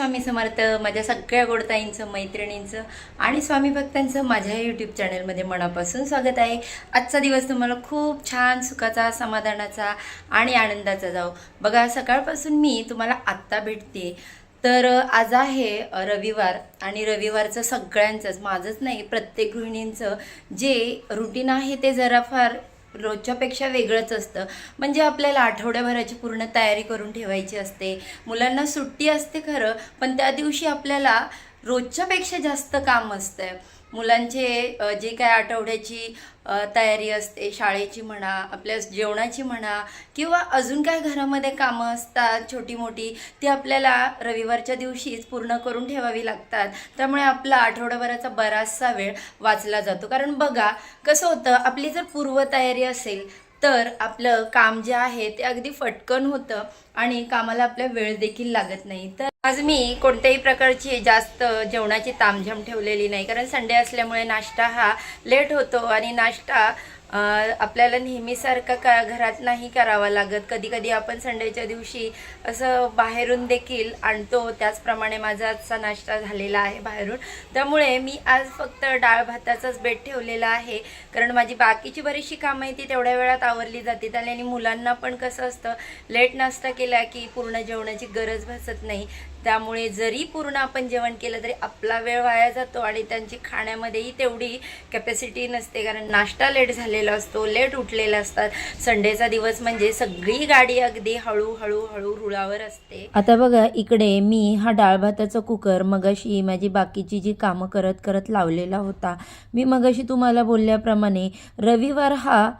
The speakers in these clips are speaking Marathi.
स्वामी समर्थ माझ्या सगळ्या गोडताईंचं मैत्रिणींचं आणि स्वामी भक्तांचं माझ्या यूट्यूब चॅनलमध्ये मनापासून स्वागत आहे. आजचा दिवस तुम्हाला खूप छान सुखाचा समाधानाचा आणि आनंदाचा जाऊ बघा सकाळपासून मी तुम्हाला आत्ता भेटते तर आज आहे रविवार आणि रविवारचं सगळ्यांचंच माझंच नाही प्रत्येक गृहिणींचं जे रुटीन आहे ते जरा फार रोजच्यापेक्षा वेगळंच असतं. म्हणजे आपल्याला आठवड्याभराची पूर्ण तयारी करून ठेवायची असते. मुलांना सुट्टी असते खरं पण त्या दिवशी आपल्याला रोजच्यापेक्षा जास्त काम असतं मुलांचे जे काय आठवड्याची तयारी असते शाळेची म्हणा आपल्या जेवणाची म्हणा किंवा अजून काय घरामध्ये कामं असतात छोटी मोठी ती आपल्याला रविवारच्या दिवशीच पूर्ण करून ठेवावी लागतात. त्यामुळे आपला आठवड्याभराचा बराचसा वेळ वाचला जातो. कारण बघा कसं होतं आपली जर पूर्वतयारी असेल तर आपलं काम जे आहे ते अगदी फटकन होतं आणि कामाला आपल्या वेळ देखील लागत नाही. तर आज मी कोणत्याही प्रकारची जास्त जेवणाची तामझाम ठेवलेली नाही. कारण संडे असल्यामुळे नाश्ता हा लेट होतो आणि नाश्ता आपल्याला नेहमीसारखं का घरात नाही करावा लागत. कधी कधी आपण संडेच्या दिवशी असं बाहेरून देखील आणतो. त्याचप्रमाणे माझा आजचा नाश्ता झालेला आहे बाहेरून. त्यामुळे मी आज फक्त डाळ भाताचाच बेट ठेवलेला आहे. कारण माझी बाकीची बरीचशी कामं आहे ती तेवढ्या वेळात आवरली जाते आणि मुलांना पण कसं असतं लेट नाश्ता केला की पूर्ण जेवणाची गरज भासत नाही. त्यामुळे जरी पूर्ण आपण जेवण केलं तरी आपला वेळ वाया जातो आणि त्यांची खाण्यामध्येही तेवढी कॅपॅसिटी नसते. कारण नाश्ता लेट उठलेला असतो लेट उठलेला असतात. संडेचा दिवस म्हणजे सगळी गाडी अगदी हळूहळू हळू रुळावर असते. आता बघा इकडे मी हा डाळ भाताचा कुकर मगाशी माझी बाकीची जी कामं करत करत लावलेला होता. मी मगाशी तुम्हाला बोलल्याप्रमाणे रविवार हा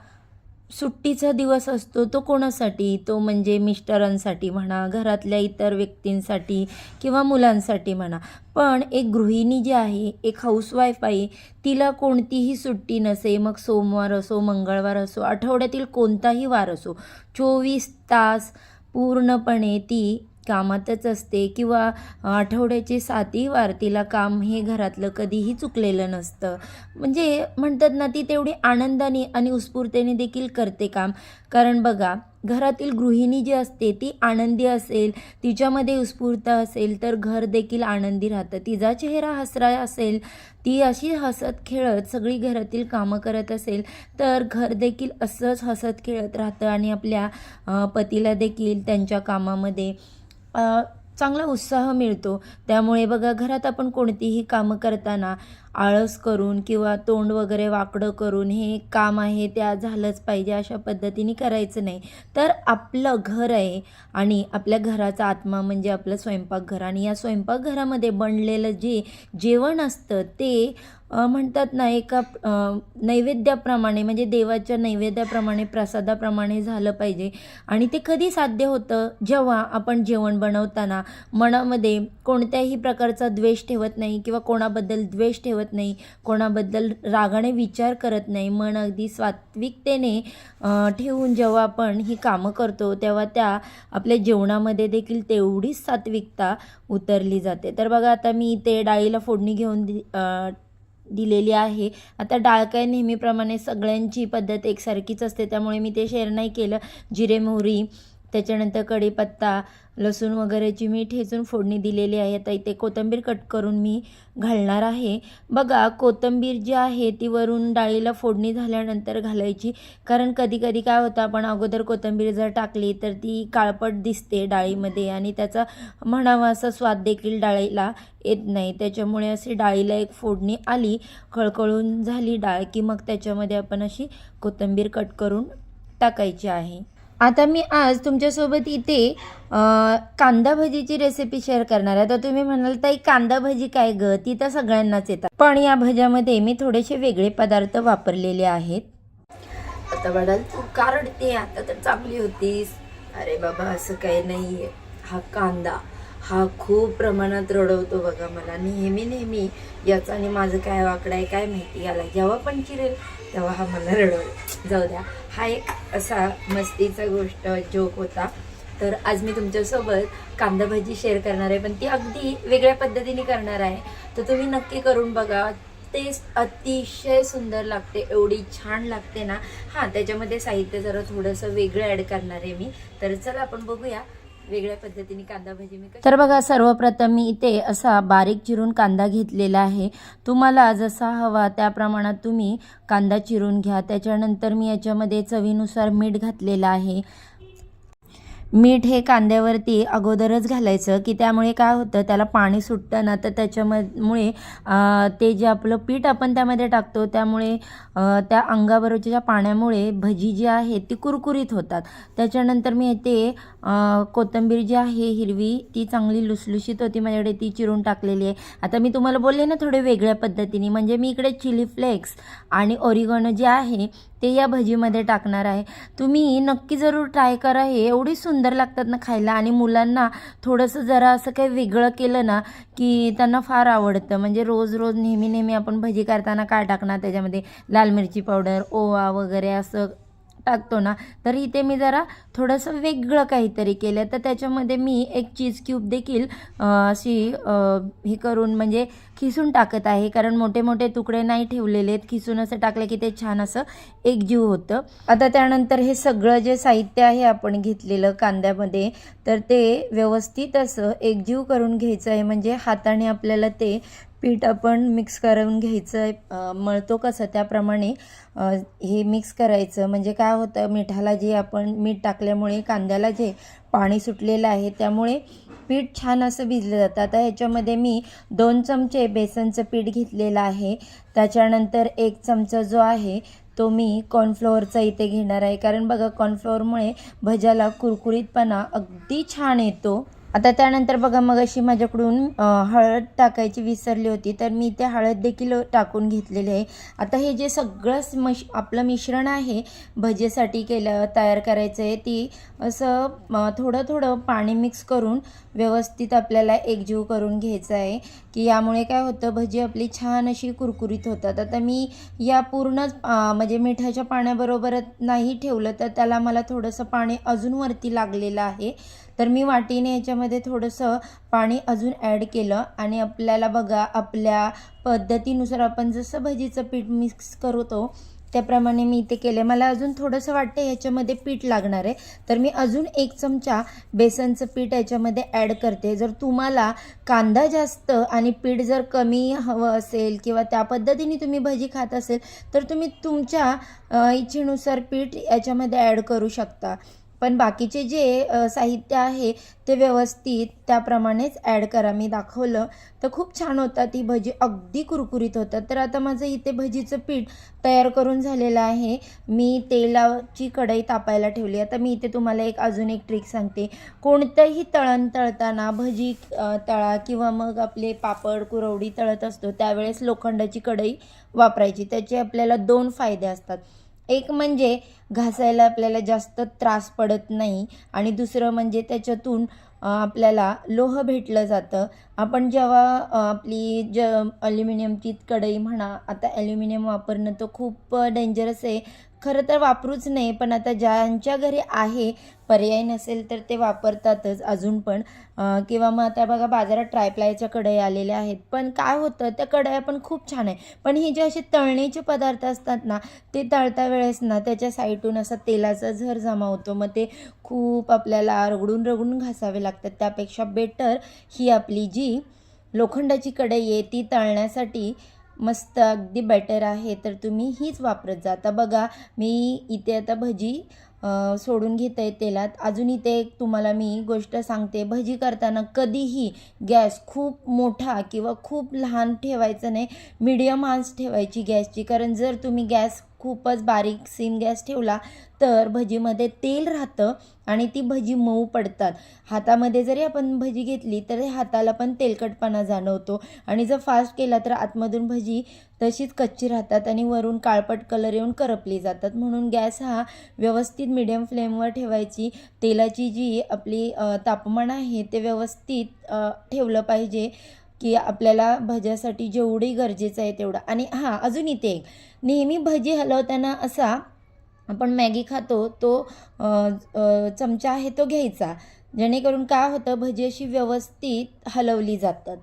सुट्टीचा दिवस असतो तो कोणासाठी? तो म्हणजे मिस्टरांसाठी म्हणा घरातल्या इतर व्यक्तींसाठी किंवा मुलांसाठी म्हणा. पण एक गृहिणी जी आहे एक हाऊसवाईफ आहे तिला कोणतीही सुट्टी नसे. मग सोमवार असो मंगळवार असो आठवड्यातील कोणताही वार असो चोवीस तास पूर्णपणे ती कामातच असते किंवा आठवड्याचे सातही वार तिला काम हे घरातलं कधीही चुकलेलं नसतं. म्हणजे म्हणतात ना ती तेवढी आनंदाने आणि उत्स्फूर्तेने देखील करते काम. कारण बघा घरातील गृहिणी जी असते ती आनंदी असेल तिच्यामध्ये उत्स्फूर्त असेल तर घर देखील आनंदी राहतं. तिचा चेहरा हसरा असेल ती अशी हसत खेळत सगळी घरातील कामं करत असेल तर घर देखील असंच हसत खेळत राहतं आणि आपल्या पतीला देखील त्यांच्या कामामध्ये चांगला उत्साह मिळतो. त्यामुळे बघा घरात आपण कोणतीही कामं करताना आळस करून किंवा तोंड वगैरे वाकडं करून हे काम आहे त्या झालंच पाहिजे अशा पद्धतीने करायचं नाही. तर आपलं घर आहे आणि आपल्या घराचा आत्मा म्हणजे आपलं स्वयंपाकघर. आणि या स्वयंपाकघरामध्ये बनलेलं जे जेवण असतं ते म्हणतात ना एका नैवेद्याप्रमाणे म्हणजे देवाच्या नैवेद्याप्रमाणे प्रसादाप्रमाणे झालं पाहिजे. आणि ते कधी साध्य होतं? जेव्हा आपण जेवण बनवताना मनामध्ये कोणत्याही प्रकारचा द्वेष ठेवत नाही किंवा कोणाबद्दल द्वेष ठेवत नाही कोणाबद्दल रागाने विचार करत नाही मन अगदी सात्विकतेने ठेवून जेव्हा आपण ही कामं करतो तेव्हा त्या आपल्या जेवणामध्ये देखील तेवढीच सात्विकता उतरली जाते. तर बघा आता मी इथे डाळीला फोडणी घेऊन दि दिलेली आहे. आता डाळ काय नेहमीप्रमाणे सगळ्यांची पद्धत एकसारखीच असते. त्यामुळे मी ते शेअर नाही केलं. जिरे मोहरी त्याच्यानंतर कढीपत्ता लसूण वगैरेची मी ठेचून फोडणी दिलेली आहे. आता इथे कोथिंबीर कट करून मी घालणार आहे. बघा कोथिंबीर जी आहे ती वरून डाळीला फोडणी झाल्यानंतर घालायची. कारण कधी कधी काय होतं आपण अगोदर कोथिंबीर जर टाकली तर ती काळपट दिसते डाळीमध्ये आणि त्याचा म्हणावा असा स्वाद देखील डाळीला येत नाही. त्याच्यामुळे अशी डाळीला एक फोडणी आली खळखळून झाली डाळ की मग त्याच्यामध्ये आपण अशी कोथिंबीर कट करून टाकायची आहे. आता मी आज तुमच्यासोबत इथे कांदा भजीची रेसिपी शेअर करणार आहे. तर तुम्ही म्हणाल ताई कांदा भजी काय ग? ती तर सगळ्यांनाच येतात. पण या भज्यामध्ये मी थोडेसे वेगळे पदार्थ वापरलेले आहेत. आता वडाल तू कारडते आता तर चांगली होतीस. अरे बाबा असं काही नाही हा कांदा. हा खूप प्रमाणात रडवतो बघा मला. नेहमी नेहमी याचं आणि माझं काय वाकडं आहे काय माहिती याला. जेव्हा पण चिरेल तेव्हा हा मला रडवेल जाऊ द्या. हा एक असा मस्तीचा गोष्ट जोक होता. तर आज मी तुमच्यासोबत कांदा भाजी शेअर करणार आहे पण ती अगदी वेगळ्या पद्धतीने करणार आहे. तर तुम्ही नक्की करून बघा. टेस्ट अतिशय सुंदर लागते एवढी छान लागते ना. हां त्याच्यामध्ये साहित्य जरा थोडंसं वेगळं ॲड करणार आहे मी. तर चला आपण बघूया. वेगळ्या पद्धतीने कांदा भाजी मी तर बघा सर्वप्रथम मी इथे असा बारीक चिरून कांदा घेतलेला आहे. तुम्हाला जसा हवा त्या प्रमाणात तुम्ही कांदा चिरून घ्या. त्याच्यानंतर मी याच्यामध्ये चवीनुसार मीठ घातलेलं आहे. मीठ हे कांद्यावरती अगोदरच घालायचं की त्यामुळे काय होतं त्याला पाणी सुटतं ना तर त्याच्यामुळे ते जे आपलं पीठ आपण त्यामध्ये टाकतो त्यामुळे त्या अंगाबरोबरच्या पाण्यामुळे भजी जी आहे ती कुरकुरीत होतात. त्याच्यानंतर मी ते कोथिंबीर जी आहे हिरवी ती चांगली लुसलुशीत होती माझ्याकडे ती चिरून टाकलेली आहे. आता मी तुम्हाला बोलले ना थोडे वेगळ्या पद्धतीने म्हणजे मी इकडे चिली फ्लेक्स आणि ओरिगोनो जे आहे ते या भजीमध्ये टाकणार आहे. तुम्ही नक्की जरूर ट्राय करा हे एवढी सुंदर लागतात ना खायला. आणि मुलांना थोडंसं जरा असं काही वेगळं केलं ना की त्यांना फार आवडतं. म्हणजे रोज रोज नेहमी नेहमी आपण भजी करताना काय टाकणार त्याच्यामध्ये? लाल मिरची पावडर ओवा वगैरे असं टाकतो ना तर इथे मी जरा थोडंसं वेगळं काहीतरी केलं तर त्याच्यामध्ये मी एक चीज क्यूब देखील अशी हे करून म्हणजे खिसून टाकत आहे. कारण मोठे मोठे तुकडे नाही ठेवलेले आहेत. खिसून असं टाकलं की ते छान असं एकजीव होतं. आता त्यानंतर हे सगळं जे साहित्य आहे आपण घेतलेलं कांद्यामध्ये तर ते व्यवस्थित असं एकजीव करून घ्यायचं आहे. म्हणजे हाताने आपल्याला ते पीठ आपण मिक्स करून घ्यायचं आहे. मळतो कसं? त्याप्रमाणे हे मिक्स करायचं. म्हणजे काय होतं? मिठाला जे आपण मीठ टाकल्यामुळे कांद्याला जे पाणी सुटलेलं आहे त्यामुळे पीठ छान असं भिजलं जातं. आता ह्याच्यामध्ये मी दोन चमचे बेसनचं पीठ घेतलेलं आहे. त्याच्यानंतर एक चमचा जो आहे तो मी कॉर्नफ्लोअरचा इथे घेणार आहे. कारण बघा कॉर्नफ्लोअरमुळे भज्याला कुरकुरीतपणा अगदी छान येतो. आता त्यानंतर बघा मग अशी माझ्याकडून हळद टाकायची विसरली होती तर मी ते हळद देखील टाकून घेतलेली आहे. आता हे जे सगळंच मश आपलं मिश्रण आहे भजेसाठी केलं तयार करायचं आहे ती असं थोडं थोडं पाणी मिक्स करून व्यवस्थित आपल्याला एकजीव करून घ्यायचं आहे. की यामुळे काय होतं भजी आपली छान अशी कुरकुरीत होतात. आता मी या पूर्ण म्हणजे मिठाच्या पाण्याबरोबरच नाही ठेवलं तर त्याला मला थोडंसं पाणी अजून वरती लागलेलं आहे. तर मी वाटीने याच्यामध्ये थोडंसं पाणी अजून ॲड केलं. आणि आपल्याला बघा आपल्या पद्धतीनुसार आपण जसं भजीचं पीठ मिक्स करतो त्याप्रमाणे मी इथे केले मला अजून थोडंसं वाटतं याच्यामध्ये पीठ लागणार आहे. तर मी अजून एक चमचा बेसनचं पीठ याच्यामध्ये ॲड करते. जर तुम्हाला कांदा जास्त आणि पीठ जर कमी हवं असेल किंवा त्या पद्धतीने तुम्ही भजी खात असेल तर तुम्ही तुमच्या इच्छेनुसार पीठ याच्यामध्ये ॲड करू शकता. पण बाकीचे जे साहित्य आहे ते व्यवस्थित त्याप्रमाणेच ॲड करा. मी दाखवलं तर खूप छान होतात ही भजी अगदी कुरकुरीत होतात तर आता माझं इथे भजीचं पीठ तयार करून झालेलं आहे. मी तेलाची कढई तापायला ठेवली. आता मी इथे तुम्हाला एक अजून एक ट्रिक सांगते. कोणतंही तळण तळताना भजी तळा किंवा मग आपले पापड कुरवडी तळत असतो त्यावेळेस लोखंडाची कढई वापरायची. त्याचे आपल्याला दोन फायदे असतात. एक म्हणजे घासायला आपल्याला जास्त त्रास पडत नाही आणि दुसरं म्हणजे त्याच्यातून आपल्याला लोह भेटलं जातं. आपण जेव्हा आपली ज ॲल्युमिनियमची कढई म्हणा आता ॲल्युमिनियम वापरणं तर खूप डेंजरस आहे. खरं तर वापरूच नाही पण आता ज्यांच्या घरी आहे पर्याय नसेल तर ते वापरतातच अजून पण. किंवा मग आता बघा बाजारात ट्रायप्लायच्या कढई आलेल्या आहेत. पण काय होतं त्या कढया पण खूप छान आहे पण हे जे असे तळणीचे पदार्थ असतात ना ते तळता वेळेस ना त्याच्या साईडून असा तेलाचा झर जमा होतो. मग ते खूप आपल्याला रगडून रगडून घासावे लागतात. त्यापेक्षा बेटर ही आपली जी लोखंडाची कढई आहे ती तळण्यासाठी मस्त अगदी बेटर आहे तर तुम्ही हीच वापरत जाता बघा मी इथे आता भजी सोडून घेत आहे तेलात. अजून इथे एक तुम्हाला मी गोष्ट सांगते. भजी करताना कधीही गॅस खूप मोठा किंवा खूप लहान ठेवायचं नाही मीडियम आंच ठेवायची गॅसची. कारण जर तुम्ही गॅस खूपच बारीक सीम गॅस ठेवला तर भजीमध्ये तेल राहतं आणि ती भजी मऊ पडतात. हातामध्ये जरी आपण भजी घेतली तरी हाताला पण तेलकटपणा जाणवतो. आणि जर फास्ट केला तर आतमधून भजी तशीच कच्ची राहतात आणि वरून काळपट कलर येऊन करपली जातात. म्हणून गॅस हा व्यवस्थित मिडियम फ्लेमवर ठेवायची. तेलाची जी आपली तापमान आहे ते व्यवस्थित ठेवलं पाहिजे. की आपल्याला भज्यासाठी जेवढी गरजेचं आहे तेवढं. आणि हां अजून इथे एक. नेहमी भजी हलवताना असा आपण मॅगी खातो तो चमचा आहे तो घ्यायचा. जेणेकरून काय होतं भजी अशी व्यवस्थित हलवली जातात.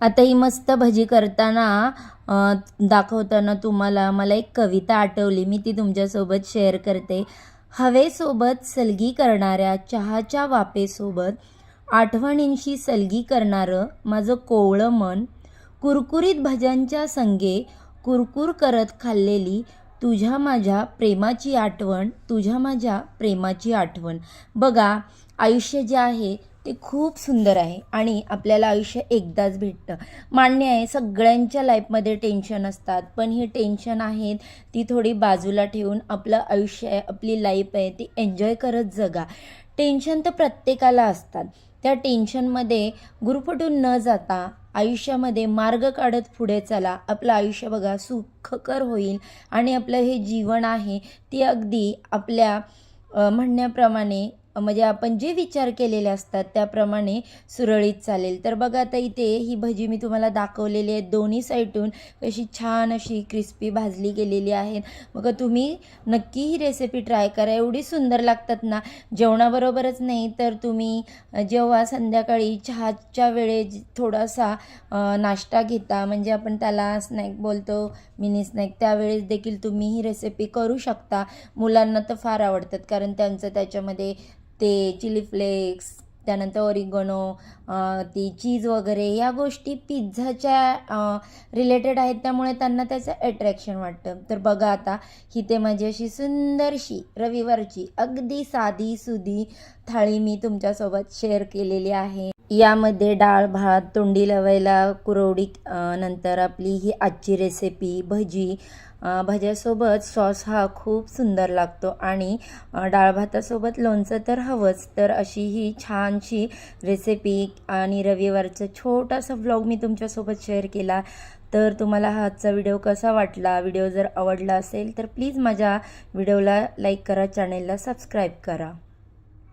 आता ही मस्त भजी करताना दाखवताना तुम्हाला मला एक कविता आठवली. मी ती तुमच्यासोबत शेअर करते. हवेसोबत सलगी करणाऱ्या चहाच्या वापेसोबत आठवणींशी सलगी करणारं माझं कोवळं मन कुरकुरीत भज्यांच्या संगे कुरकुर करत खाल्लेली तुझ्या माझ्या प्रेमाची आठवण तुझ्या माझ्या प्रेमाची आठवण. बघा आयुष्य जे आहे ते खूप सुंदर आहे आणि आपल्याला आयुष्य एकदाच भेटतं. मान्य आहे सगळ्यांच्या लाईफमध्ये टेन्शन असतात पण ही टेन्शन आहेत ती थोडी बाजूला ठेवून आपलं आयुष्य आहे आपली लाईफ आहे ती एन्जॉय करत जगा. टेन्शन तर प्रत्येकाला असतात. त्या टेन्शनमध्ये गुरफटून न जाता आयुष्यामध्ये मार्ग काढत पुढे चला. आपलं आयुष्य बघा सुखकर होईल. आणि आपलं हे जीवन आहे ते अगदी आपल्या म्हणण्याप्रमाणे म्हणजे आपण जे विचार केलेले असतात त्याप्रमाणे सुरळीत चालेल. तर बघा आता इथे ही भजी मी तुम्हाला दाखवलेली आहे. दोन्ही साईडून कशी छान अशी क्रिस्पी भाजली गेलेली आहे मग तुम्ही नक्की ही रेसिपी ट्राय करा. एवढी सुंदर लागतात ना. जेवणाबरोबरच नाही तर तुम्ही जेव्हा संध्याकाळी चहाच्या वेळेस थोडासा नाश्ता घेता म्हणजे आपण त्याला स्नॅक बोलतो मिनी स्नॅक त्यावेळेस देखील तुम्ही ही रेसिपी करू शकता. मुलांना तर फार आवडतात कारण त्यांचं त्याच्यामध्ये ते चिली फ्लेक्स त्यानंतर ओरिगोनो ती चीज वगैरे या गोष्टी पिझ्झाच्या रिलेटेड आहेत. त्यामुळे त्यांना त्याचं अट्रॅक्शन वाटतं. तर बघा आता ही ते माझी अशी सुंदरशी रविवारची अगदी साधी सुधी थाळी मी तुमच्यासोबत शेअर केलेली आहे. यामध्ये डाळ भात तोंडी लावायला कुरवडी नंतर आपली ही आजची रेसिपी भजी भज्यासोबत सॉस हा खूप सुंदर लागतो. आणि डाळ भातासोबत लोणचं तर हवंच. तर अशी ही छानशी रेसिपी आणि रविवारचा छोटासा व्लॉग मी तुमच्यासोबत शेअर केला. तर तुम्हाला हा आजचा व्हिडिओ कसा वाटला? व्हिडिओ जर आवडला असेल तर प्लीज माझ्या व्हिडिओला लाईक करा चॅनेलला सबस्क्राईब करा.